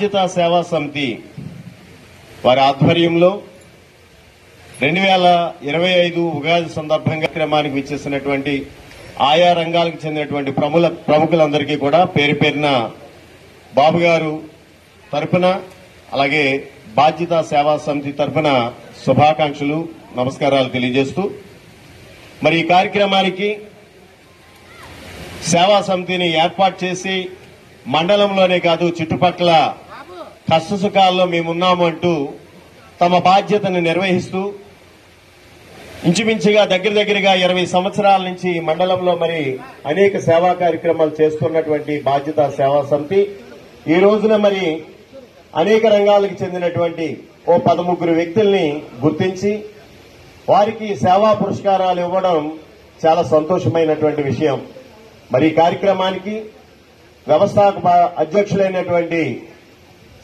బాధ్యతా సేవా సమితి వారి ఆధ్వర్యంలో రెండు వేల ఇరవై ఐదు ఉగాది సందర్భంగా క్రమానికి విచ్చేసినటువంటి ఆయా రంగాలకు చెందినటువంటి ప్రముల ప్రముఖులందరికీ కూడా పేరు పేరున బాబు గారు తరపున అలాగే బాధ్యత సేవా సమితి తరఫున శుభాకాంక్షలు నమస్కారాలు తెలియజేస్తూ మరి ఈ కార్యక్రమానికి సేవా సమితిని ఏర్పాటు చేసి మండలంలోనే కాదు చుట్టుపక్కల కష్టసుఖాల్లో మేమున్నాము అంటూ తమ బాధ్యతను నిర్వహిస్తూ ఇంచుమించుగా దగ్గర దగ్గరగా ఇరవై సంవత్సరాల నుంచి ఈ మండలంలో మరి అనేక సేవా కార్యక్రమాలు చేస్తున్నటువంటి బాధ్యత సేవా సమితి. ఈ రోజున మరి అనేక రంగాలకు చెందినటువంటి ఓ పదముగ్గురు వ్యక్తుల్ని గుర్తించి వారికి సేవా పురస్కారాలు ఇవ్వడం చాలా సంతోషమైనటువంటి విషయం. మరి కార్యక్రమానికి వ్యవస్థాపక అధ్యక్షులైనటువంటి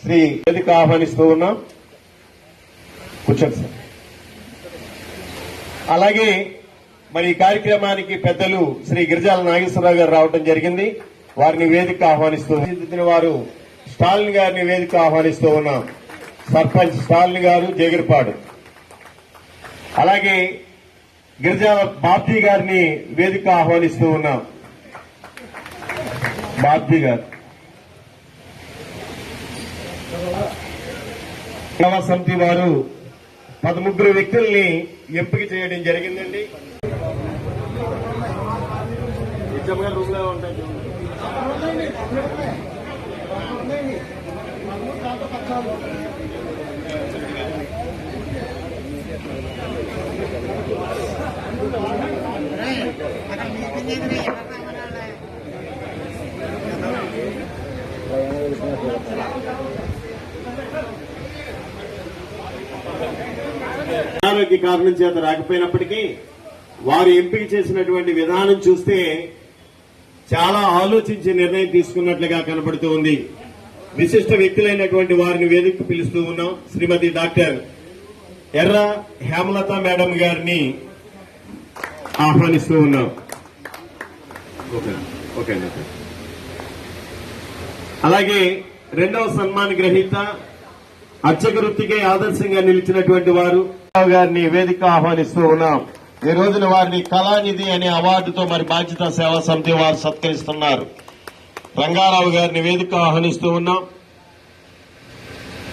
శ్రీ వేదిక ఆహ్వానిస్తూ ఉన్నాం. కూర్చోండి సార్. అలాగే మరి ఈ కార్యక్రమానికి పెద్దలు శ్రీ గిరిజాల నాగేశ్వరరావు గారు రావడం జరిగింది. వారిని వేదిక ఆహ్వానిస్తూ తీర్చిదిద్దిన వారు స్టాలిన్ గారిని వేదిక ఆహ్వానిస్తూ ఉన్నాం. సర్పంచ్ స్టాలిన్ గారు జగిరిపాడు. అలాగే గిరిజాల బాబ్జీ గారిని వేదిక ఆహ్వానిస్తూ ఉన్నాం. బాబ్జీ గారు. సేవా సమితి వారు పదముగ్గురు వ్యక్తుల్ని ఎంపిక చేయడం జరిగిందండి. రూమ్లో ఉంటాయి అనారోగ్య కారణం చేత రాకపోయినప్పటికీ వారు ఎంపిక చేసినటువంటి విధానం చూస్తే చాలా ఆలోచించి నిర్ణయం తీసుకున్నట్లుగా కనబడుతూ ఉంది. విశిష్ట వ్యక్తులైనటువంటి వారిని వేదిక పిలుస్తూ ఉన్నాం. శ్రీమతి డాక్టర్ ఎర్ర హేమలత మేడం గారిని ఆహ్వానిస్తూ ఉన్నాం. ఓకే అండి. అలాగే రెండవ సన్మాన గ్రహీత అర్చక వృత్తికే ఆదర్శంగా నిలిచినటువంటి వారు. రావు గారిని వేదిక ఆహ్వానిస్తూ ఉన్నాం. ఈ రోజున వారిని కళానిధి అనే అవార్డుతో మరి బాధ్యత సేవా సమితి వారు సత్కరిస్తున్నారు. రంగారావు గారిని వేదిక ఆహ్వానిస్తూ ఉన్నాం.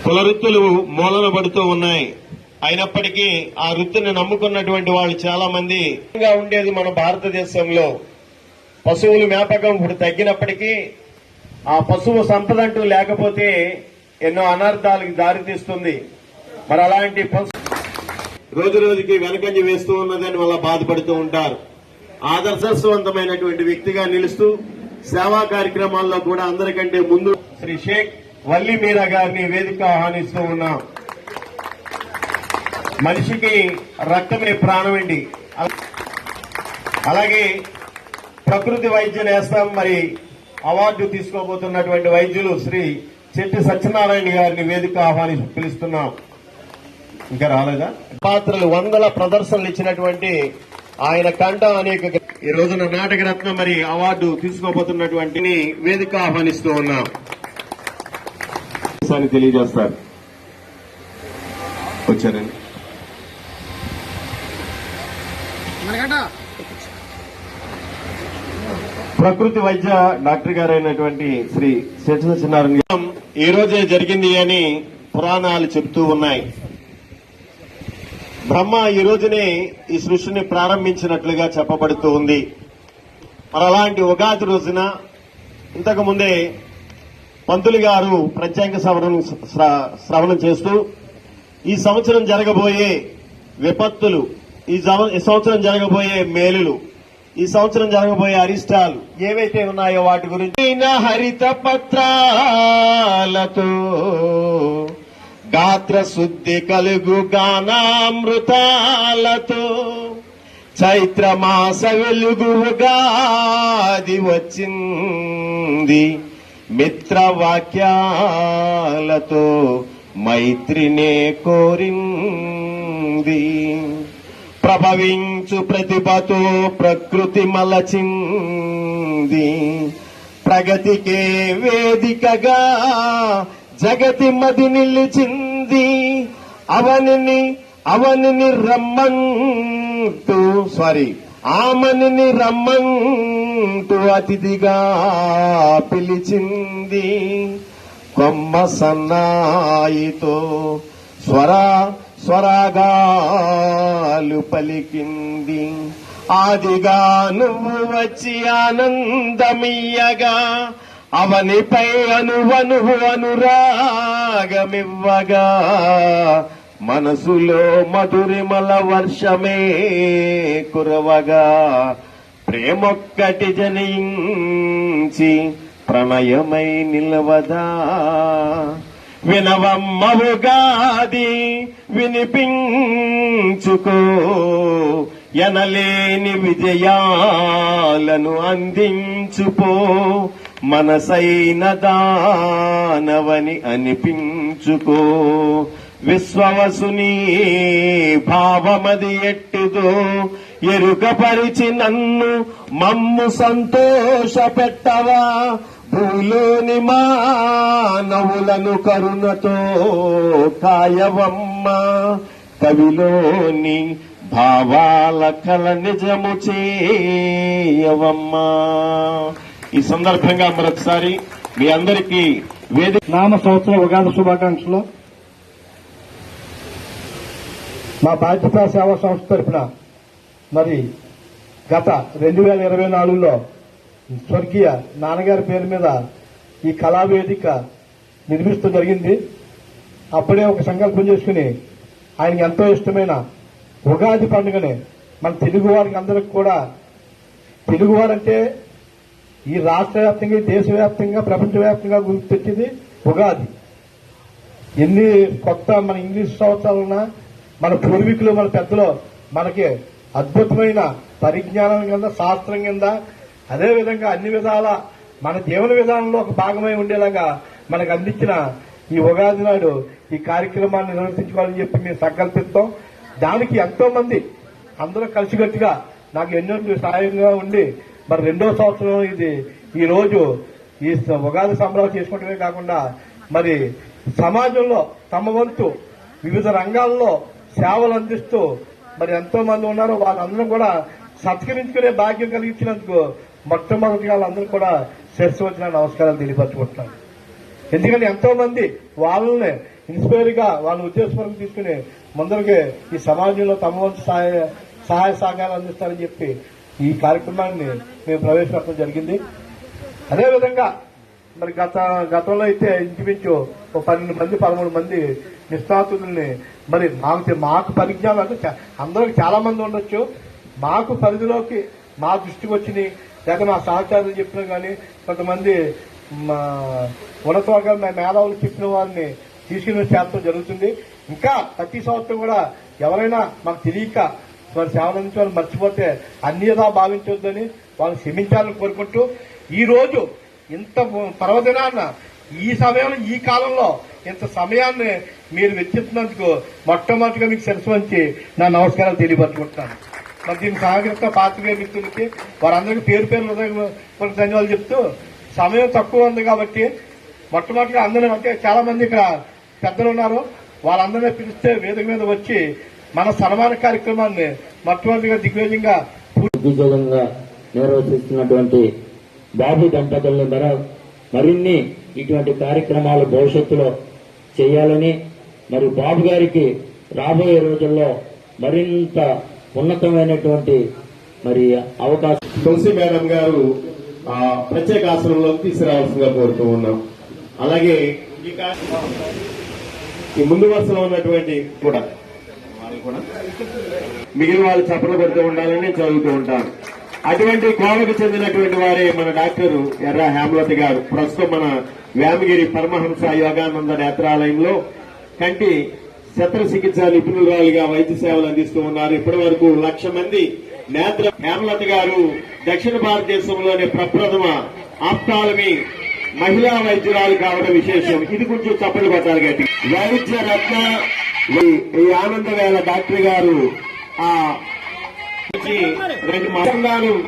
కుల వృత్తులు మూలన పడుతూ ఉన్నాయి. అయినప్పటికీ ఆ వృత్తిని నమ్ముకున్నటువంటి వాళ్ళు చాలా మంది ఉండేది మన భారతదేశంలో పశువుల మేపకం ఇప్పుడు తగ్గినప్పటికీ ఆ పశువు సంపద అంటూ లేకపోతే ఎన్నో అనర్థాలకు దారితీస్తుంది మరి అలాంటి రోజు రోజుకి వెనకంజ వేస్తూ ఉన్నదని వల్ల బాధపడుతూ ఉంటారు. ఆదర్శవంతమైనటువంటి వ్యక్తిగా నిలుస్తూ సేవా కార్యక్రమాల్లో కూడా అందరికంటే ముందు శ్రీ షేక్ వల్లి మీరా గారిని వేదిక ఆహ్వానిస్తూ ఉన్నాం. మనిషికి రక్తమే ప్రాణమండి అలాగే ప్రకృతి వైద్య నేస్తం మరి అవార్డు తీసుకోబోతున్నటువంటి వైద్యులు శ్రీ చెట్టి సత్యనారాయణ గారిని వేదిక ఆహ్వాని పిలుస్తున్నాం. ఇంకా రాలేదా? పాత్రలు వందల ప్రదర్శనలు ఇచ్చినటువంటి ఆయన కంట అనేక ఈ రోజున నాటకరత్న మరి అవార్డు తీసుకోబోతున్నటువంటి వేదిక ఆహ్వానిస్తూ ఉన్నాం. తెలియజేస్తారు. వచ్చారండి. ప్రకృతి వైద్య డాక్టర్ గారైనటువంటి శ్రీ సత్యసత్యనారాయణ గారు. ఈ రోజే జరిగింది అని పురాణాలు చెప్తూ ఉన్నాయి. బ్రహ్మ ఈ రోజునే ఈ సృష్టిని ప్రారంభించినట్లుగా చెప్పబడుతూ ఉంది. మరి అలాంటి ఉగాది రోజున ఇంతకు ముందే పంతులు గారు ప్రత్యేక శ్రవణం శ్రవణం చేస్తూ ఈ సంవత్సరం జరగబోయే విపత్తులు ఈ ఈ సంవత్సరం జరగబోయే మేలులు ఈ సంవత్సరం జరగబోయే అరిష్టాలు ఏవైతే ఉన్నాయో వాటి గురించి హరిత పత్రాలతో గాత్ర శుద్ధి కలుగు గానామృతాలతో చైత్ర మాస వెలుగుగాది వచ్చింది. మిత్ర వాక్యాలతో మైత్రినే కోరింది. ప్రభవించు ప్రతిభతో ప్రకృతి మలచింది. ప్రగతికే వేదికగా జగతి మది నిలిచింది. అవనిని అవనిని రమ్మంటూ సారీ ఆమనిని రమ్మంటూ అతిథిగా పిలిచింది. కొమ్మ సన్నాయితో స్వర స్వరాగాలు పలికింది. ఆదిగా నువ్వు వచ్చి ఆనందమియ్యగా అవనిపై అనువనువు అనురాగమివ్వగా. మనసులో మధురిమల వర్షమే కురవగా. ప్రేమొక్కటి జనించి ప్రణయమై నిలవదా. వినవమ్మవుగాది వినిపించుకో. ఎనలేని విజయాలను అందించుపో. మనసైన దానవని అనిపించుకో. విశ్వవసుని భావమది ఎట్టుదో. ఎరుకపరిచి నన్ను మమ్ము సంతోష పెట్టవా భూలోని మానవులను కరుణతో కాయవమ్మ. కవిలోని భావాల కల నిజము చేయవమ్మా. ఈ సందర్భంగా మరొకసారి మీ అందరికీ వేదిక నామ సంవత్సర ఉగాది శుభాకాంక్షలు. మా బాధ్యత సేవా సంస్థ తరఫున మరి గత రెండు వేల ఇరవై నాలుగులో స్వర్గీయ నాన్నగారి పేరు మీద ఈ కళావేదిక నిర్మిస్తూ జరిగింది. అప్పుడే ఒక సంకల్పం చేసుకుని ఆయనకి ఎంతో ఇష్టమైన ఉగాది పండుగని మన తెలుగు వారికి అందరికి కూడా తెలుగువారంటే ఈ రాష్ట్ర వ్యాప్తంగా దేశవ్యాప్తంగా ప్రపంచవ్యాప్తంగా గుర్తొచ్చేది ఉగాది. ఎన్ని కొత్త మన ఇంగ్లీష్ సంవత్సరాలున్నా మన పూర్వీకులు మన పెద్దలు మనకి అద్భుతమైన పరిజ్ఞానం కింద శాస్త్రం కింద అదే విధంగా అన్ని విధాల మన జీవన విధానంలో ఒక భాగమై ఉండేలాగా మనకు అందించిన ఈ ఉగాది నాడు ఈ కార్యక్రమాన్ని నిర్వర్తించుకోవాలని చెప్పి మేము సంకల్పిస్తాం. దానికి ఎంతో మంది అందరూ కలిసికట్టుగా నాకు ఎన్నో సహాయంగా ఉండి మరి రెండో సంవత్సరం ఇది ఈ రోజు ఈ ఉగాది సంబరాలు చేసుకుంటమే కాకుండా మరి సమాజంలో తమ వంతు వివిధ రంగాల్లో సేవలు అందిస్తూ మరి ఎంతో మంది ఉన్నారు వాళ్ళందరూ కూడా సత్కరించుకునే భాగ్యం కలిగించినందుకు మొట్టమొదటిగా వాళ్ళందరూ కూడా శిరస్సు వచ్చిన నమస్కారాలు తెలియపరచుకుంటున్నాను ఎందుకంటే ఎంతో మంది వాళ్ళని ఇన్స్పైర్గా వాళ్ళ ఉద్దేశపూర్వకం తీసుకుని ముందరికి ఈ సమాజంలో తమ వంతు సహాయ సహాయ సహకారాలు అందిస్తారని చెప్పి ఈ కార్యక్రమాన్ని మేము ప్రవేశపెట్టడం జరిగింది. అదేవిధంగా మరి గత గతంలో అయితే ఇంచుమించు ఒక పన్నెండు మంది పదమూడు మంది నిష్ణాతుల్ని మరి మాకు మాకు పరిజ్ఞానం అంటే అందరికి చాలా మంది ఉండొచ్చు. మాకు పరిధిలోకి మా దృష్టికి వచ్చినాయి. లేక మా సహచారులు చెప్పినా కానీ కొంతమంది మా ఉన్నత మా మేధావులు చెప్పిన వారిని తీసుకుని చేర్చడం జరుగుతుంది. ఇంకా ప్రతి సంవత్సరం కూడా ఎవరైనా మాకు తెలియక వారి సేవల నుంచి వాళ్ళు మర్చిపోతే అన్యదా భావించొద్దని వాళ్ళు క్షమించాలని కోరుకుంటూ ఈరోజు ఇంత పర్వదినాన్న ఈ సమయంలో ఈ కాలంలో ఇంత సమయాన్ని మీరు వెచ్చిస్తున్నందుకు మొట్టమొదటిగా మీకు శిరస్సు నా నమస్కారాలు తెలియపరచుకుంటున్నాను. మరి దీనికి సహకరిస్తున్న పాత్రికేయ మిత్రులకి వారందరికీ పేరు పేరు హృదయపూర్వక ధన్యవాదాలు చెప్తూ సమయం తక్కువ ఉంది కాబట్టి మొట్టమొదటిగా అందరూ అంటే చాలా మంది ఇక్కడ పెద్దలు ఉన్నారు. వాళ్ళందరినీ పిలిస్తే వేదిక మీద వచ్చి మన సన్మాన కార్యక్రమాన్ని మొట్టమొదటిగా దిగ్విజయంగా దిగ్విజయంగా నిర్వహిస్తున్నటువంటి బాబు దంపతులను ధర మరిన్ని ఇటువంటి కార్యక్రమాలు భవిష్యత్తులో చేయాలని మరి బాబు గారికి రాబోయే రోజుల్లో మరింత ఉన్నతమైనటువంటి మరి అవకాశం. తులసి మేడం గారు ఆ, ప్రత్యేక ఆశ్రమంలోకి తీసుకురావాల్సిందిగా కోరుతూ ఉన్నాం. అలాగే ఈ ముందు వరుసలో ఉన్నటువంటి కూడా మిగిలిన వాళ్ళు చప్పలు పెడుతూ ఉండాలని నేను చదువుతూ ఉంటాను. అటువంటి గోవకు చెందినటువంటి వారే మన డాక్టర్ ఎర్ర హేమలత గారు. ప్రస్తుతం మన వేమగిరి పరమహంస యోగానంద నేత్రాలయంలో కంటి శస్త్రచికిత్స నిపుణురాలుగా వైద్య సేవలు అందిస్తూ ఉన్నారు. ఇప్పటి వరకు లక్ష మంది నేత్ర హేమలత గారు దక్షిణ భారతదేశంలోనే ప్రప్రథమ ఆప్తాలమి మహిళా వైద్యురాలు కావడం విశేషం. ఇది కొంచెం చప్పలు కొట్టాలి గట్టి. వైద్య రత్న ఈ- ఆనందవేళ డాక్టర్ గారు ఆ రెండు మాసాలు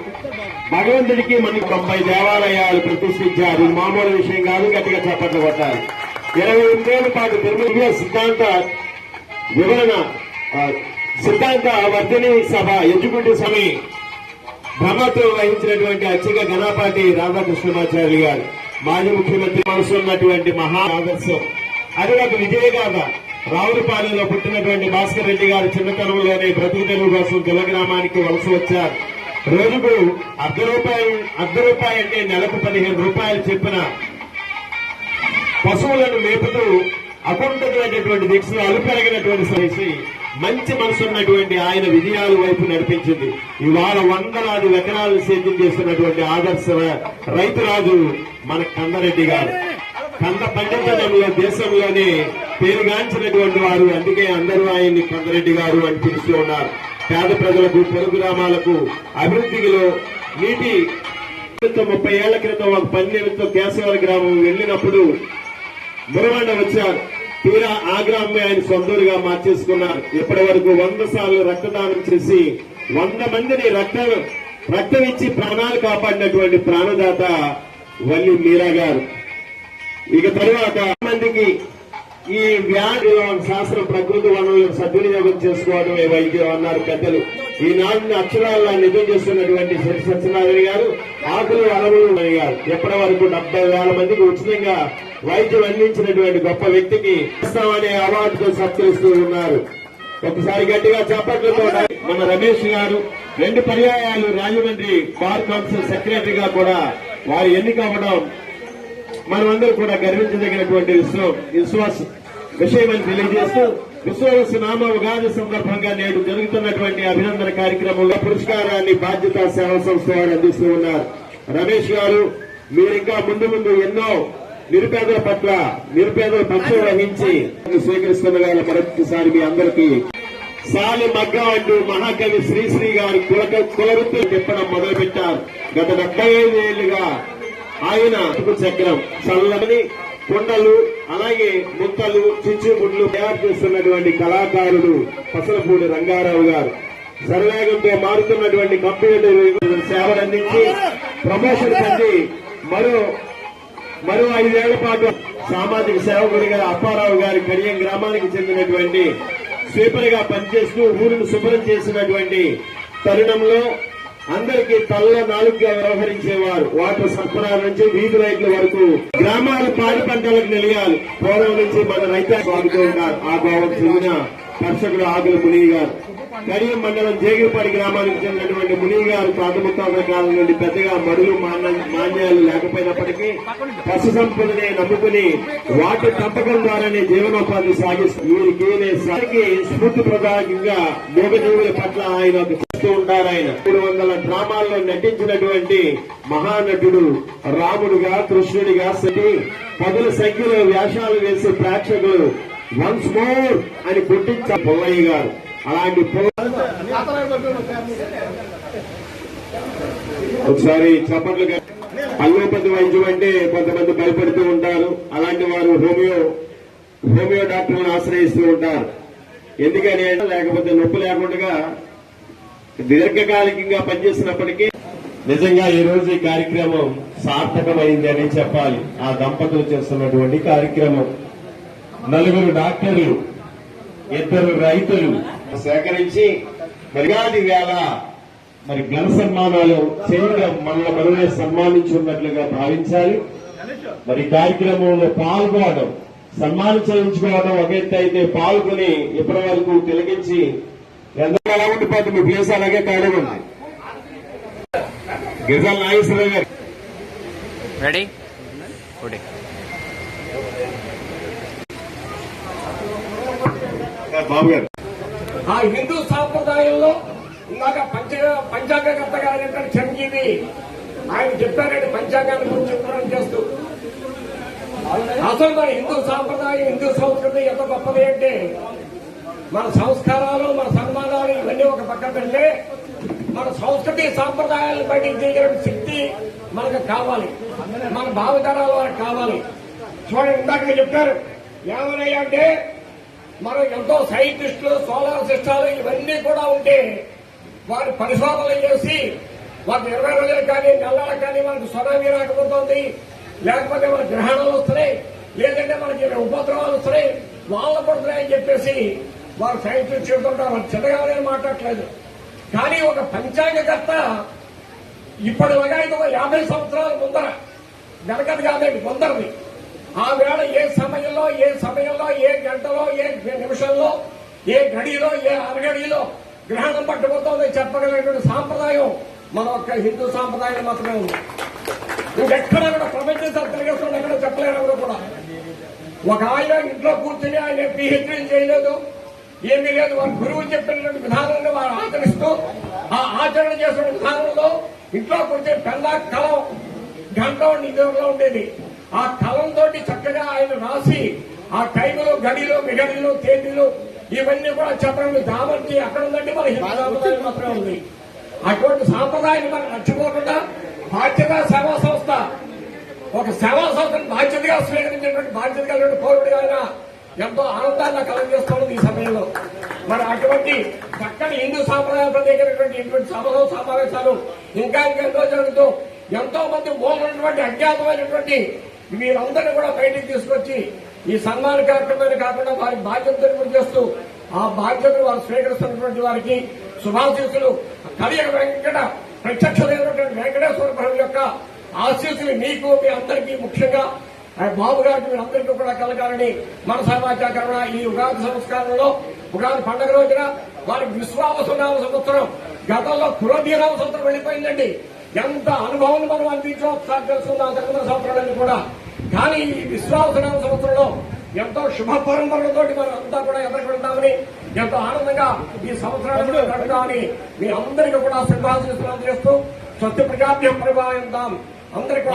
భగవంతుడికి మనకి తొంభై దేవాలయాలు ప్రతిష్ఠించారు. మామూలు విషయం కాదు గట్టిగా చప్పట్లు కొట్టాలి. ఇరవై ఎనిమిదేళ్ళ పాటు నిర్మించిన సిద్ధాంత వివరణ సిద్ధాంత వర్ధని సభ ఎడ్యుకేటివ్ సమి భ్రమత్వం వహించినటువంటి అత్యక ఘనాపాటి రాధాకృష్ణమాచార్య గారు మాజీ ముఖ్యమంత్రి మనసు ఉన్నటువంటి మహా ఆదర్శం. అది ఒక విజయగాథ రావులపాలెంలో పుట్టినటువంటి భాస్కర్ రెడ్డి గారు చిన్నతనంలోనే బ్రతుకు తెలుగు కోసం జలగ్రామానికి వలస వచ్చారు. రోజుకు అర్ధ రూపాయలు అర్ధ రూపాయి అంటే నెలకు పదిహేను రూపాయలు చెప్పిన పశువులను మేపుతూ అకుంఠమైనటువంటి దీక్షలు అలుపెరగినటువంటి చేసి మంచి మనసు ఉన్నటువంటి ఆయన విజయాల వైపు నడిపించింది. ఇవాళ వందలాది ఎకరాలు సేద్యం చేస్తున్నటువంటి ఆదర్శ రైతురాజు మన కందరెడ్డి గారు. కంద పండించడంలో దేశంలోనే పేరుగాంచినటువంటి వారు. అందుకే అందరూ ఆయన్ని కందరెడ్డి గారు అని పిలుస్తూ ఉన్నారు. పేద ప్రజలకు పొరుగు గ్రామాలకు అభివృద్ధిలో నీటి క్రితం ముప్పై ఏళ్ళ క్రితం ఒక పని నిమిత్తం కేశవర గ్రామం వెళ్ళినప్పుడు మురవండ వచ్చారు. తీరా ఆ ఆయన సొంతూరుగా మార్చేసుకున్నారు. ఇప్పటి వరకు వంద సార్లు రక్తదానం చేసి వంద మందిని రక్త రక్తం ఇచ్చి ప్రాణాలు కాపాడినటువంటి ప్రాణదాత వల్లి మీరా గారు. ఇక తరువాత మందికి ఈ వ్యాధి శాస్త్రం ప్రకృతి వనరులను సద్వినియోగం చేసుకోవడమే వైద్యం అన్నారు పెద్దలు. ఈనాడు అక్షరాల్లో నిజం చేస్తున్నటువంటి శ్రీ సత్యనారాయణ గారు ఆకులు అలవులు గారు. ఎప్పటి వరకు డెబ్బై వేల మందికి ఉచితంగా వైద్యం అందించినటువంటి గొప్ప వ్యక్తికి అనే అవార్డుతో సత్కరిస్తూ ఉన్నారు. ఒకసారి గట్టిగా చప్పట్లతో మన రమేష్ గారు రెండు పర్యాయాలు రాజమండ్రి బార్ కౌన్సిల్ సెక్రటరీగా కూడా వారు ఎన్నిక అవ్వడం మనమందరూ కూడా గర్వించదగినటువంటి విశ్వ విశ్వాస విషయమని తెలియజేస్తూ విశ్వవసు నామ ఉగాది సందర్భంగా నేడు జరుగుతున్నటువంటి అభినందన కార్యక్రమంలో పురస్కారాన్ని బాధ్యత సేవా సంస్థ వారు అందిస్తూ ఉన్నారు. రమేష్ గారు మీరు ఇంకా ముందు ముందు ఎన్నో నిరుపేదల పట్ల నిరుపేదల పక్షం వహించి స్వీకరిస్తున్న మరొకసారి మీ అందరికీ సాలి మగ్గ అంటూ మహాకవి శ్రీశ్రీ గారి కుల కులవృత్తి చెప్పడం మొదలుపెట్టారు. గత డెబ్బై ఐదు ఏళ్ళుగా ఆయన చక్రం చల్లని కుండలు అలాగే ముత్తలు చిచ్చుముడ్లు తయారు చేస్తున్నటువంటి కళాకారుడు పసలపూడి రంగారావు గారు. సర్వేగంతో మారుతున్నటువంటి కంప్యూటర్ సేవలు అందించి ప్రమోషన్ పొంది మరో మరో ఐదేళ్ళ పాటు సామాజిక సేవకుడిగా అప్పారావు గారి కడియం గ్రామానికి చెందినటువంటి స్వీపర్గా పనిచేస్తూ ఊరిని శుభ్రం చేసినటువంటి తరుణంలో అందరికీ తల్ల నాలుగుగా వ్యవహరించేవారు. వాటర్ సరఫరా నుంచి వీధి లైట్ల వరకు గ్రామాలు పాడి పంటలకు నిలయాలు. పూర్వం నుంచి మన రైతు సాగుతూ ఉన్నారు. ఆ భావం చెందిన దర్శకుడు ఆకుల ముని గారు. కరీం మండలం జేగిపాడి గ్రామానికి చెందినటువంటి ముని గారు ప్రాథమిక కాలం నుండి పెద్దగా మడులు మాన్యాలు లేకపోయినప్పటికీ పశు సంపదనే నమ్ముకుని వాటి పెంపకం ద్వారానే జీవనోపాధి సాగిస్తుంది వీరికి స్ఫూర్తి ప్రదాయకంగా మూగజీవుల పట్ల ఆయన చేస్తూ ఉంటారు ఆయన. మూడు వందల డ్రామాల్లో నటించినటువంటి మహానటుడు రాముడుగా కృష్ణుడిగా సరి పదుల సంఖ్యలో వేషాలు వేసే ప్రేక్షకులు వన్స్ మోర్ అని గుర్తించారు పొల్లయ్య గారు. అలాంటి ఒకసారి చప్పట్లు అల్లోపతి వైద్యం అంటే కొంతమంది భయపడుతూ ఉంటారు. అలాంటి వారు హోమియో హోమియో డాక్టర్లను ఆశ్రయిస్తూ ఉంటారు. ఎందుకని లేకపోతే నొప్పి లేకుండా దీర్ఘకాలికంగా పనిచేసినప్పటికీ నిజంగా ఈ రోజు ఈ కార్యక్రమం సార్థకమైంది అని చెప్పాలి. ఆ దంపతులు చేస్తున్నటువంటి కార్యక్రమం. నలుగురు డాక్టర్లు ఇద్దరు రైతులు సేకరించి మరిగాది వేళ మరి ఘన సన్మానాలు చేయడం. మనల్ని మనమే సన్మానించున్నట్లుగా భావించాలి. మరి కార్యక్రమంలో పాల్గొనడం సన్మానం చేయించుకోవడం ఒక ఎత్తు అయితే పాల్గొని ఇప్పటి వరకు ఎలా ఉండిపోతుంది మీ ప్లేస్ అలాగే తేడా ఉంది. గిరిజల నాగేశ్వరరావు గారు. రెడీ బాబు గారు. ఆ హిందూ సాంప్రదాయంలో ఇందాక పంచ పంచాంగకర్త గారు చిరంజీవి ఆయన చెప్పారండి పంచాంగాన్ని గురించి చెప్పడం చేస్తూ. అసలు మన హిందూ సాంప్రదాయం హిందూ సంస్కృతి ఎంత గొప్పది అంటే మన సంస్కారాలు మన సన్మానాలు ఇవన్నీ ఒక పక్కన పెడితే మన సంస్కృతి సాంప్రదాయాలను బయటికి చేయగలిగిన శక్తి మనకు కావాలి. మన భావితరాల వారికి కావాలి. చూడండి ఇందాక చెప్పారు ఏమన్నాయి అంటే మనం ఎంతో సైంటిస్టులు సోలార్ సిస్టాలు ఇవన్నీ కూడా ఉంటే వారి పరిశోధనలు చేసి వాటి ఇరవై రోజులు కానీ నెలల కానీ మనకు సునామీ రాకపోతుంది. లేకపోతే మన గ్రహణాలు వస్తున్నాయి. లేదంటే మనకి ఉపద్రవాలు వస్తున్నాయి. వాళ్ళు పడుతున్నాయని చెప్పేసి వారు సైంటిస్ట్ చెబుతుంటారు. వాళ్ళు చిన్నగానే మాట్లాడట్లేదు. కానీ ఒక పంచాంగకర్త ఇప్పటిలాగా ఇది ఒక యాభై సంవత్సరాల ముందర వెనకది కాదండి ముందరది. ఆ వేళ ఏ సమయంలో ఏ సమయంలో ఏ గంటలో ఏ నిమిషంలో ఏ గడిలో ఏ అరగడిలో గ్రహణం పట్టుకుపోతుందో చెప్పగలిగినటువంటి సాంప్రదాయం మన ఒక్క హిందూ సాంప్రదాయం మాత్రమే ఉంది. ఇంకెక్కడ కూడా ప్రపంచ తిరిగేస్తుంది ఎక్కడ చెప్పలేరు ఎవరు కూడా. ఒక ఆయన ఇంట్లో కూర్చుని ఆయన పిహెచ్డీ చేయలేదు ఏమీ లేదు. వారి గురువు చెప్పినటువంటి విధానాన్ని వారు ఆచరిస్తూ ఆ ఆచరణ చేసిన విధానంలో ఇంట్లో కూర్చొని పెద్ద కలం గంట నిజంలో ఉండేది. ఆ కలంతో చక్కగా ఆయన రాసి ఆ టైంలో గడిలో మిగడిలో తేదీలు ఇవన్నీ కూడా చెప్పడం దామర్చి అక్కడ ఉందంటే మన హిందూ సాంప్రదాయం మాత్రమే ఉంది. అటువంటి సాంప్రదాయాన్ని మనం నచ్చిపోకుండా బాధ్యత సేవా సంస్థ ఒక సేవా సంస్థను బాధ్యతగా స్వీకరించినటువంటి బాధ్యత కలిగిన పౌరుడిగా ఆయన ఎంతో ఆనందాన్ని కలగజేస్తున్నది ఈ సమయంలో. మరి అటువంటి చక్కని హిందూ సాంప్రదాయ ప్రత్యేకమైనటువంటి ఇటువంటి సభలు సమావేశాలు ఇంకా ఇంకా ఎంతో జరుగుతూ ఎంతో మంది మూలమైనటువంటి అజ్ఞాతమైనటువంటి వీరందరినీ కూడా బయటికి తీసుకొచ్చి ఈ సన్మాన కార్యక్రమాన్ని కాకుండా వారి బాధ్యతను చేస్తూ ఆ బాధ్యతను వారు స్వీకరిస్తున్నటువంటి వారికి శుభాశీస్సులు. కలియ వెంకట ప్రత్యక్షమైనటువంటి వెంకటేశ్వర ప్రభు యొక్క ఆశీస్సులు మీకు మీ అందరికీ ముఖ్యంగా. ఆ బాబు గారికి మీ అందరికీ కూడా కలగాలని మన సమాచారణ ఈ ఉగాది సంస్కారంలో. ఉగాది పండుగ రోజున వారికి విశ్వావసనామ సంవత్సరం. గతంలో పురోధీనామ సంవత్సరం వెళ్ళిపోయిందండి. ఎంత అనుభవం మనం అందించో ఒకసారి తెలుసుకుందాం అంతకుముందు సంవత్సరాలన్నీ కూడా. కానీ ఈ విశ్వావసనామ సంవత్సరంలో ఎంతో శుభ పరంపరలతో మనం అంతా కూడా ఎదుర్కొంటామని ఎంతో ఆనందంగా ఈ సంవత్సరాలు గడపాలని మీ అందరికీ కూడా శుభాశీస్సులు చేస్తూ స్వచ్ఛ ప్రజాభ్యం ప్రభావితం. అందరికీ